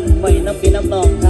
นไว้น้ำปีน้ำนองครับ